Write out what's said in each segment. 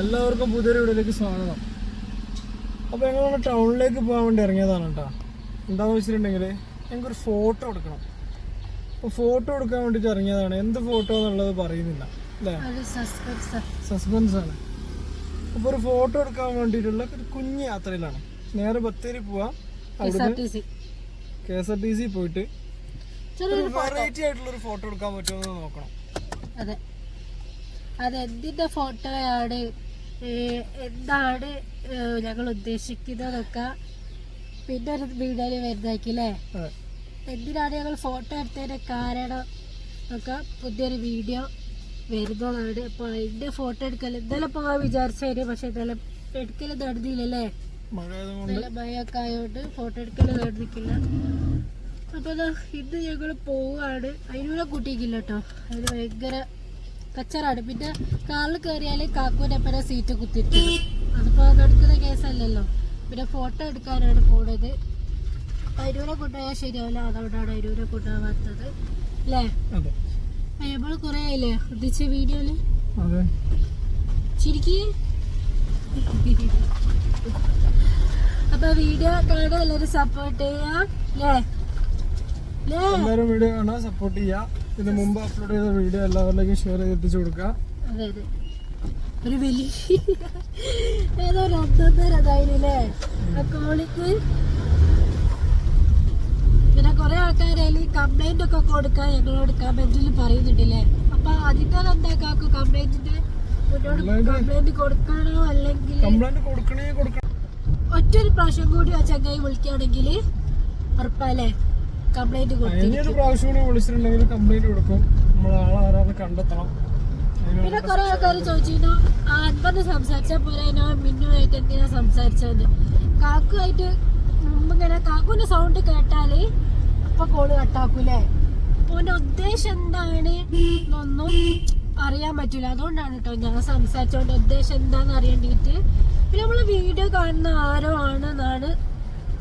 എല്ലാവർക്കും പുതിയൊരു വീഡിയോയിലേക്ക് സ്വാഗതം. അപ്പോൾ ഞങ്ങൾ ടൗണിലേക്ക് പോകാൻ വേണ്ടി ഇറങ്ങിയതാണ് കേട്ടോ. എന്താണെന്ന് വെച്ചിട്ടുണ്ടെങ്കിൽ ഞങ്ങൾക്കൊരു ഫോട്ടോ എടുക്കണം. അപ്പോൾ ഫോട്ടോ എടുക്കാൻ വേണ്ടിയിട്ട് ഇറങ്ങിയതാണ്. എന്ത് ഫോട്ടോ എന്നുള്ളത് പറയുന്നില്ല അല്ലേ? സസ്പെൻസ്. ആണ്. അപ്പോൾ ഒരു ഫോട്ടോ എടുക്കാൻ വേണ്ടിയിട്ടുള്ള ഒരു കുഞ്ഞ് യാത്രയിലാണ്. നേരെ ബത്തേരി പോവാം. K S R T C. പോയിട്ട് വെറൈറ്റി ആയിട്ടുള്ള ഒരു ഫോട്ടോ എടുക്കാൻ പറ്റുമോ എന്ന് നോക്കണം. അതെ. അത് എന്തിന്റെ ഫോട്ടോയാണ്? എന്താണ് ഞങ്ങൾ ഉദ്ദേശിക്കുന്നതൊക്കെ പിന്നെ ഒരു വീഡിയോയിൽ വരുന്നതായിരിക്കും അല്ലേ? അതെ എന്തിനാണ് ഞങ്ങൾ ഫോട്ടോ എടുത്തതിന്റെ കാരണം ഒക്കെ പുതിയൊരു വീഡിയോ വരുന്നതാണ്. അപ്പോൾ അതിന്റെ ഫോട്ടോ എടുക്കൽ ഇന്നലെ പോകാൻ വിചാരിച്ചതിന് പക്ഷെ ഇന്നലെ എടുക്കൽ നടന്നില്ലല്ലേ? നല്ല മഴയൊക്കെ ആയതുകൊണ്ട് ഫോട്ടോ എടുക്കൽ നടന്നിക്കില്ല അപ്പൊ ദാ ഇന്ന് ഞങ്ങൾ പോവാണ്. അതിനുള്ള കൂട്ടിക്കില്ല കേട്ടോ. അതിന് ഭയങ്കര കച്ചറാണ്. പിന്നെ കാറിൽ കയറിയാൽ കാക്കൂന്റെ എപ്പനെ സീറ്റ് കുത്തിട്ട് അതിപ്പോ അതെടുക്കുന്ന കേസല്ലല്ലോ. പിന്നെ ഫോട്ടോ എടുക്കാനാണ് പോണത്. അരൂരെ കൊണ്ടുപോയാൽ ശരിയാവില്ല. അതുകൊണ്ടാണ് അരൂരെ കൊണ്ടുപോകാത്തത് അല്ലേ നമ്മൾ കുറേ ആയില്ലേ? ഉദ്ദേശിച്ച വീഡിയോയിൽ അതെ. ചിരിക്കി. അപ്പൊ വീഡിയോ കാണാൻ എല്ലാവരും സപ്പോർട്ട് ചെയ്യാം. അല്ലേ എല്ലാവരും വീഡിയോ കാണാൻ സപ്പോർട്ട് ചെയ്യുക ഇതിന് മുമ്പ് അപ്ലോഡ് ചെയ്ത വീഡിയോ എല്ലാവരിലേക്കും ഷെയർ ചെയ്ത് എത്തിച്ചു കൊടുക്കുക. അതെ അതെ. ഒരു വലിയ ഏതോ ആ കോളിക്ക് പിന്നെ കുറെ ആൾക്കാരതിൽ കംപ്ലൈന്റ് ഒക്കെ കൊടുക്കാൻ ഞങ്ങളോട് കമന്റിൽ പറയുന്നുണ്ടല്ലേ? അപ്പൊ അതിന്റെ എന്താക്കാക്കും കംപ്ലൈന്റിന്റെ മുന്നോട്ട് കംപ്ലൈന്റ് കൊടുക്കണോ അല്ലെങ്കിൽ ഒറ്റൊരു പ്രാവശ്യം കൂടി ആ ചങ്ങായി വിളിക്കുകയാണെങ്കിൽ ഉറപ്പല്ലേ കംപ്ലൈന്റ് കൊടുത്തു ഇനിയൊരു പ്രാവശ്യം കൂടി വിളിച്ചിട്ടുണ്ടെങ്കിൽ കംപ്ലൈന്റ് കൊടുക്കും. നമ്മൾ ആളെ ആരാന്ന് കണ്ടെത്തണം. പിന്നെ കുറെ ആൾക്കാർ ചോദിച്ചിരുന്നു അൻപത് സംസാരിച്ചാൽ പോരാ? മിന്നുമായിട്ട് എന്തിനാ സംസാരിച്ചത് കാക്കുമായിട്ട് ഇങ്ങനെ കാക്കുവിന്റെ സൗണ്ട് കേട്ടാൽ അപ്പൊ കോൾ കട്ടാക്കൂലേ അപ്പൊ അവന്റെ ഉദ്ദേശം എന്താണ്? എന്നൊന്നും അറിയാൻ പറ്റൂല. അതുകൊണ്ടാണ് കേട്ടോ ഞങ്ങൾ സംസാരിച്ചോണ്ട് ഉദ്ദേശം എന്താന്ന് അറിയേണ്ടിട്ട് പിന്നെ നമ്മൾ വീഡിയോ കാണുന്ന ആരോ ആണെന്നാണ്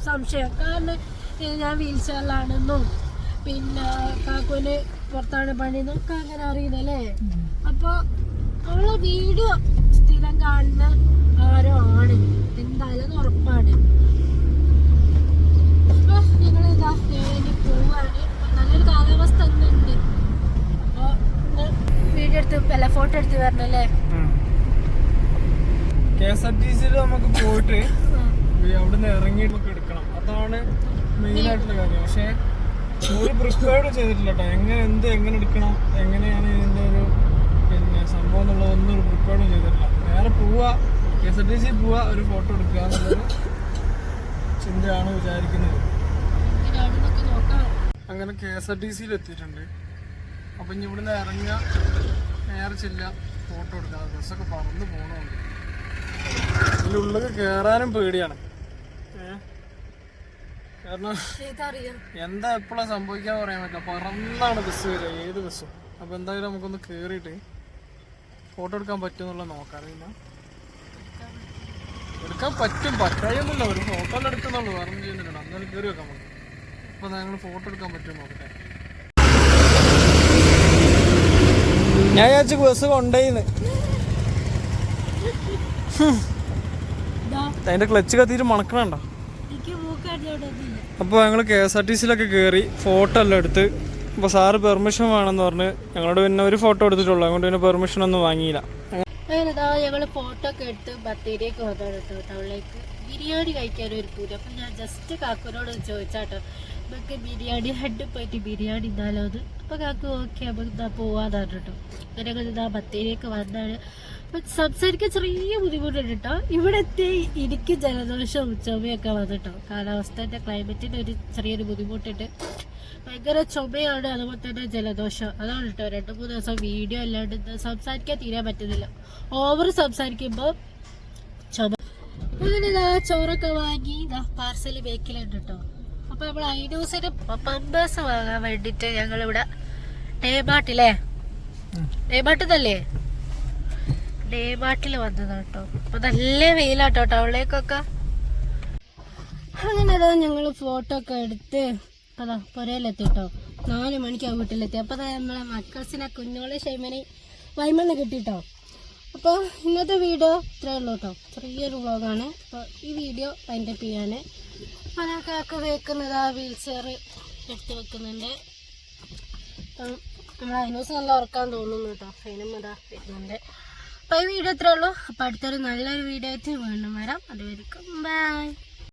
സംശയം. കാരണം ഞാൻ വീൽ ചെയറിലാണെന്നും പിന്നെ കാക്കുവിന് പുറത്താണ് പണിയെന്നും ഒക്കെ അങ്ങനെ അറിയുന്നല്ലേ അപ്പൊ അവളെ വീഡിയോ സ്ഥിരം കാണുന്ന ആരോ ആണ്. എന്തായാലും അത് ഉറപ്പാണ്. അപ്പൊ ഞങ്ങൾ ഇതാ ഇനി പോവാണ് നല്ലൊരു കാലാവസ്ഥ ഉണ്ട്. അപ്പൊ വീഡിയോ എടുത്ത് അല്ല ഫോട്ടോ എടുത്ത് വരണല്ലേ? കെ എസ് ആർ ടി സിയിൽ നമുക്ക് പോയിട്ട് അവിടെ അവിടുന്ന് ഇറങ്ങി നമുക്ക് എടുക്കണം. അതാണ് മെയിൻ ആയിട്ടുള്ള കാര്യം. പക്ഷേ ഒരു പ്രിപ്പയർഡ് ചെയ്തിട്ടില്ല കേട്ടോ എങ്ങനെ എന്ത് എങ്ങനെ എടുക്കണം എങ്ങനെയാണ് ഇതിന്റെ ഒരു പിന്നെ സംഭവം എന്നുള്ളതൊന്നും ഒരു പ്രിപ്പയർഡ് ചെയ്തിട്ടില്ല. നേരെ പോവുക K S R T C പോവുക ഒരു ഫോട്ടോ എടുക്കുക എന്നുള്ളൊരു ചിന്തയാണ് വിചാരിക്കുന്നത്. അങ്ങനെ കെ എസ് ആർ ടി സിയിൽ എത്തിയിട്ടുണ്ട്. അപ്പം ഇനി ഇവിടുന്ന് ഇറങ്ങുക നേരെ ചെല്ലുക ഫോട്ടോ എടുക്കുക. ബസ്സൊക്കെ പറന്ന് പോകണമുണ്ട് ഇതിലുള്ളത് ഉള്ളിൽ കയറാനും പേടിയാണ്. ഏ? കാരണം എന്താ എപ്പോഴാ സംഭവിക്കാൻ പറയാൻ പറ്റില്ല. പറന്നാണ് ബസ് വരിക ഏത് ബസ്സും അപ്പോൾ എന്തായാലും നമുക്കൊന്ന് കയറിയിട്ട് ഫോട്ടോ എടുക്കാൻ പറ്റുമെന്നുള്ള നോക്കാറില്ല എടുക്കാൻ പറ്റും. പറ്റായൊന്നുമില്ല. ഒരു ഫോട്ടോ എടുക്കുന്നുള്ളൂ. വേറെ ഒന്നും ചെയ്യുന്നില്ല അന്നേരം കയറി വെക്കാൻ പറ്റും അപ്പോൾ ഞങ്ങൾ ഫോട്ടോ എടുക്കാൻ പറ്റും നോക്കട്ടെ. ഞാൻ വിചാരിച്ചു ബസ് കൊണ്ടേന്ന് അതിന്റെ ക്ലച്ച് കത്തിയിട്ട് മണക്കണണ്ട? അപ്പോൾ ഞങ്ങൾ കെ എസ് ആർ ടി സിയിലൊക്കെ കയറി ഫോട്ടോ എല്ലാം എടുത്ത്. അപ്പോൾ സാറ് പെർമിഷൻ വേണമെന്ന് പറഞ്ഞ് ഞങ്ങളോട് പിന്നെ ഒരു ഫോട്ടോ എടുത്തിട്ടുള്ളൂ. അതുകൊണ്ട് പിന്നെ പെർമിഷൻ ഒന്നും വാങ്ങിയില്ല. ഞങ്ങൾ ഫോട്ടോ ഒക്കെ എടുത്ത് ബത്തേരിയൊക്കെ വന്നതാണ് ടൗണിലേക്ക് ബിരിയാണി കഴിക്കാൻ ഒരു പൂരം അപ്പം ഞാൻ ജസ്റ്റ് കാക്കുനോട് ചോദിച്ചാട്ടോ നമുക്ക് ബിരിയാണി ഹെഡ് പോയിട്ട് ബിരിയാണി ഇന്നാലോ അത് അപ്പം കാക്കു ഓക്കെ നമുക്ക് പോവാന്ന് കേട്ടോ അങ്ങനെ ഞങ്ങൾ ഇതാ ബത്തേരിയൊക്കെ വന്നാണ്. സംസാരിക്കാൻ ചെറിയ ബുദ്ധിമുട്ടുണ്ട് കേട്ടോ ഇവിടെ എത്തി എനിക്ക് ജലദോഷവും ചുമയൊക്കെ വന്നിട്ടോ. കാലാവസ്ഥന്റെ ക്ലൈമറ്റിന്റെ ഒരു ചെറിയൊരു ബുദ്ധിമുട്ടുണ്ട്. ഭയങ്കര ചുമയാണ് അതുപോലെ തന്നെ ജലദോഷം. അതാണ് കേട്ടോ രണ്ട് മൂന്ന് ദിവസം വീഡിയോ അല്ലാണ്ട് സംസാരിക്കാൻ തീരാൻ പറ്റുന്നില്ല. ഓവർ സംസാരിക്കുമ്പോൾ ചുമ. അങ്ങനെ ഇതാ ചോറൊക്കെ വാങ്ങി ഇതാ പാർസൽ ബേക്കിലുണ്ട് കേട്ടോ അപ്പൊ നമ്മൾ ഐനൂസിന് പമ്പേഴ്സ് വാങ്ങാൻ വേണ്ടിട്ട് ഞങ്ങളിവിടെ ഡേമാട്ടില്ലേ ഉം. ഡേ മാർട്ടിൽ വന്നതാണ് കേട്ടോ. അപ്പൊ നല്ല വെയിലാട്ടോ ടൗളേക്കൊക്കെ അങ്ങനെ അതാ ഞങ്ങൾ ഫോട്ടോ ഒക്കെ എടുത്ത് അതാ പുരയിലെത്തി കേട്ടോ നാല് മണിക്കാണ് വീട്ടിലെത്തി. അപ്പോൾ അതാ നമ്മളെ മക്കൾസിനെ കുഞ്ഞോളെ ശൈമനെ വൈമന്ന് കിട്ടിട്ടോ. അപ്പോൾ ഇന്നത്തെ വീഡിയോ ഇത്രയേ ഉള്ളൂ കേട്ടോ. ചെറിയൊരു വ്ളോഗാണ്. അപ്പോൾ ഈ വീഡിയോ അതിന്റെ പിയാണ് മണക്കാക്ക് വെക്കുന്നത് ആ വീൽ ചെയർ എടുത്ത് വെക്കുന്നുണ്ട്. അപ്പം നമ്മൾ അതിനോസ് നല്ല ഉറക്കാൻ തോന്നുന്നു കേട്ടോ. അതിനും അതാ വരുന്നുണ്ട്. അപ്പോൾ ഈ വീഡിയോ ഇത്രേ ഉള്ളൂ. അപ്പോൾ അടുത്തൊരു നല്ലൊരു വീഡിയോ ആയിട്ട് വീണ്ടും വരാം. അതുവരെക്കും ബൈ